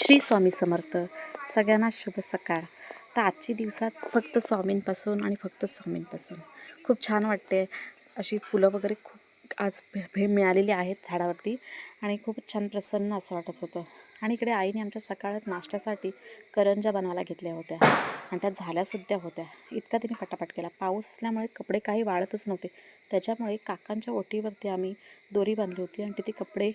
श्री स्वामी समर्थ. सगळ्यांना शुभ सकाळ. तर आजची दिवसात फक्त स्वामींपासून आणि फक्त स्वामींपासून. खूप छान वाटते. अशी फुलं वगैरे खूप आज भे भे मिळालेली आहेत झाडावरती आणि खूप छान प्रसन्न असं वाटत होतं. आणि इकडे आईने आमच्या सकाळात नाश्त्यासाठी करंजा बनवायला घेतल्या होत्या आणि त्या झाल्यासुद्धा होत्या. इतका तिने पटापट केला. पाऊस असल्यामुळे कपडे काही वाळतच नव्हते. त्याच्यामुळे काकांच्या ओटीवरती आम्ही दोरी बांधली होती आणि तिथे कपडे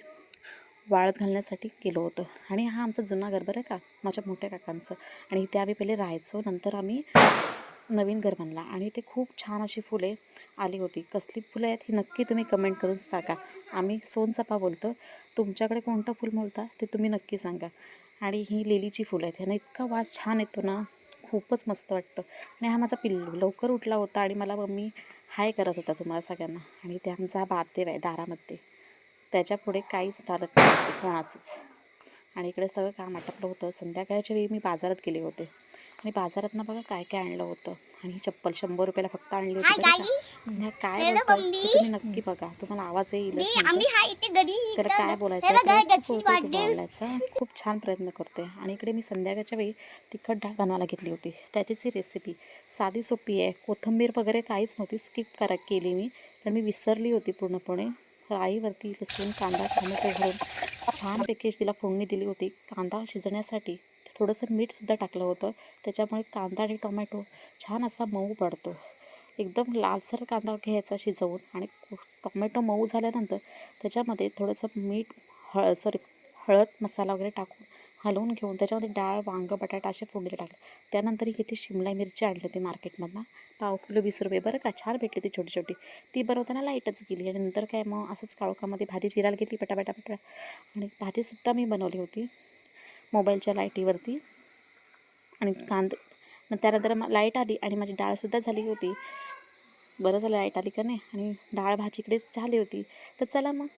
वाळत घालण्यासाठी केलं होतं. आणि हा आमचा जुना घर बरं का? माझ्या मोठ्या काकांचं. आणि इथे आम्ही पहिले राहायचो. नंतर आम्ही नवीन घर बांधला आणि ते खूप छान अशी फुले आली होती. कसली फुलं आहेत ही नक्की तुम्ही कमेंट करून सांगा. आम्ही सोनचापा बोलतो. तुमच्याकडे कोणतं फुल बोलता ते तुम्ही नक्की सांगा. आणि ही लिलीची फुलं आहेत. ह्यानं इतका वास छान येतो ना. खूपच मस्त वाटतं. आणि हा माझा पिल्लू लवकर उठला होता. आणि मला मम्मी हाय करत होता तुम्हाला सगळ्यांना. आणि ते आमचा हा बापदेव आहे दारामध्ये. त्याच्या पुढे काहीच चालत नव्हते कोणाचंच. आणि इकडे सगळं काम आटपलं होतं. संध्याकाळच्या वेळी मी बाजारात गेले होते. आणि बाजारात ना बघा काय काय आणलं होतं. आणि ही चप्पल शंभर रुपयाला फक्त आणली होती काय तुम्ही नक्की बघा. तुम्हाला आवाज येईल त्याला काय बोलायचं? खूप छान प्रयत्न करतोय आणि इकडे मी संध्याकाळच्या वेळी तिखट डाळ बनवायला घेतली होती. त्याचीच ही रेसिपी साधी सोपी आहे. कोथिंबीर वगैरे काहीच नव्हती. स्किप करा केली मी. पण मी विसरली होती पूर्णपणे. राईवरती लसूण कांदा टोमॅटो घालून छानपैकी तिला फोडणी दिली होती. कांदा शिजण्यासाठी थोडंसं मीठसुद्धा टाकलं होतं. त्याच्यामुळे कांदा आणि टोमॅटो छान असा मऊ पडतो. एकदम लालसर कांदा घ्यायचा शिजवून आणि टोमॅटो मऊ झाल्यानंतर त्याच्यामध्ये थोडंसं मीठ हळ सॉरी हळद मसाला वगैरे टाकून हलवून घेऊन त्याच्यामध्ये डाळ वांगं बटाटा असे फोडले टाकले. त्यानंतर किती शिमला मिरची आणली होती मार्केटमधनं. पाव किलो वीस रुपये. बरं का? छान भेटली ती छोटी छोटी. ती बनवताना लाईटच गेली आणि नंतर काय मग असंच काळोखामध्ये भाजी चिरायला घेतली पटापटा पटा आणि भाजीसुद्धा मी बनवली होती मोबाईलच्या लाईटीवरती. आणि कांदे मग त्यानंतर मग लाइट आली आणि माझी डाळसुद्धा झाली होती. बरं झालं लाइट आली का नाही? आणि डाळ भाजीकडेच झाली होती. तर चला मग.